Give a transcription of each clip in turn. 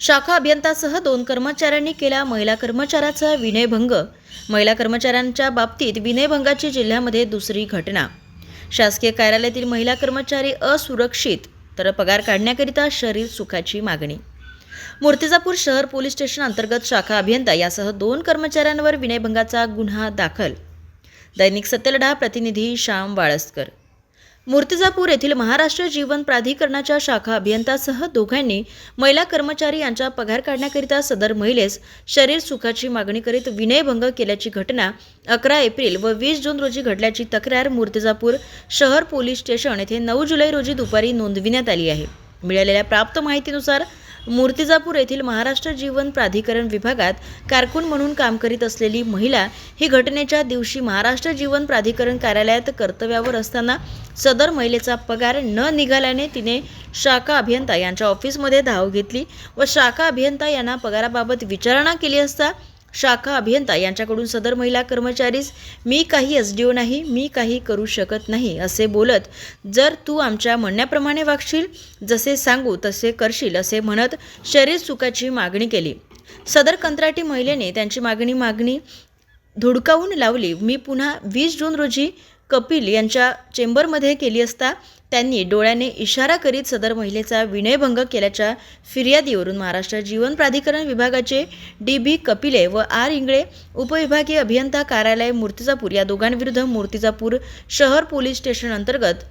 शाखा अभियंतासह दोन कर्मचाऱ्यांनी केला महिला कर्मचाऱ्याचा विनयभंग. महिला कर्मचाऱ्यांच्या बाबतीत विनयभंगाची जिल्ह्यामध्ये दुसरी घटना. शासकीय कार्यालयातील महिला कर्मचारी असुरक्षित तर पगार काढण्याकरिता शरीर सुखाची मागणी. मूर्तिजापूर शहर पोलीस स्टेशन अंतर्गत शाखा अभियंता यासह दोन कर्मचाऱ्यांवर विनयभंगाचा गुन्हा दाखल. दैनिक सत्यलढा प्रतिनिधी श्याम वाळसकर. मूर्तिजापूर येथील महाराष्ट्र जीवन प्राधिकरणाच्या शाखा अभियंतासह दोघांनी महिला कर्मचारी यांचा पगार काढण्याकरिता सदर महिलेस शरीर सुखाची मागणी करीत विनयभंग केल्याची घटना अकरा एप्रिल व वीस जून रोजी घडल्याची तक्रार मूर्तिजापूर शहर पोलीस स्टेशन येथे नऊ जुलै रोजी दुपारी नोंदविण्यात आली आहे. मिळालेल्या प्राप्त माहितीनुसार मूर्तिजापूर येथील महाराष्ट्र जीवन प्राधिकरण विभागात कारकून म्हणून काम करीत असलेली महिला ही घटनेच्या दिवशी महाराष्ट्र जीवन प्राधिकरण कार्यालयात कर्तव्यावर असताना सदर महिलेचा पगार न निघाल्याने तिने शाखा अभियंता यांच्या ऑफिसमध्ये धाव घेतली व शाखा अभियंता यांना पगाराबाबत विचारणा केली असता शाखा अभियंता यांच्याकडून सदर महिला कर्मचारीस मी काही एस डी ओ नाही मी काही करू शकत नाही असे बोलत जर तू आमच्या म्हणण्याप्रमाणे वागशील जसे सांगू तसे करशील असे म्हणत शरीर सुखाची मागणी केली. सदर कंत्राटी महिलेने त्यांची मागणी मागणी धुडकावून लावली. मी पुन्हा वीस जून रोजी कपिल यांच्या चेंबरमध्ये केली असता त्यांनी डोळ्याने इशारा करीत सदर महिलेचा विनयभंग केल्याच्या फिर्यादीवरून महाराष्ट्र जीवन प्राधिकरण विभागाचे डी बी कपिले व आर इंगळे उपविभागीय अभियंता कार्यालय मूर्तिजापूर या दोघांविरुद्ध मूर्तिजापूर शहर पोलीस स्टेशन अंतर्गत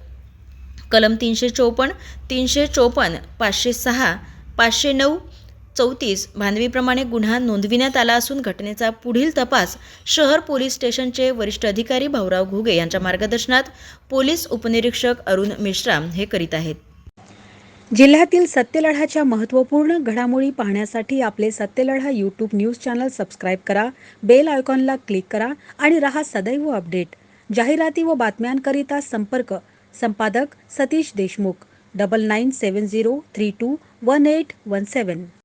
कलम तीनशे चौपन्न तीनशे चौपन्न पाचशे सहा पाचशे नऊ चौतीस मानवीप्रमाणे गुन्हा नोंदविण्यात आला असून घटनेचा पुढील तपास शहर पोलीस स्टेशनचे वरिष्ठ अधिकारी भाऊराव घुगे यांच्या मार्गदर्शनात पोलीस उपनिरीक्षक अरुण मेश्राम हे करीत आहेत. जिल्ह्यातील सत्यलढाच्या महत्त्वपूर्ण घडामोडी पाहण्यासाठी आपले Satyaladha YouTube news channel subscribe करा बेल आयकॉनला क्लिक करा आणि रहा सदैव अपडेट जाहिराती व बातम्यांकरिता संपर्क संपादक Satish Deshmukh double nine seven zero three two one eight one seven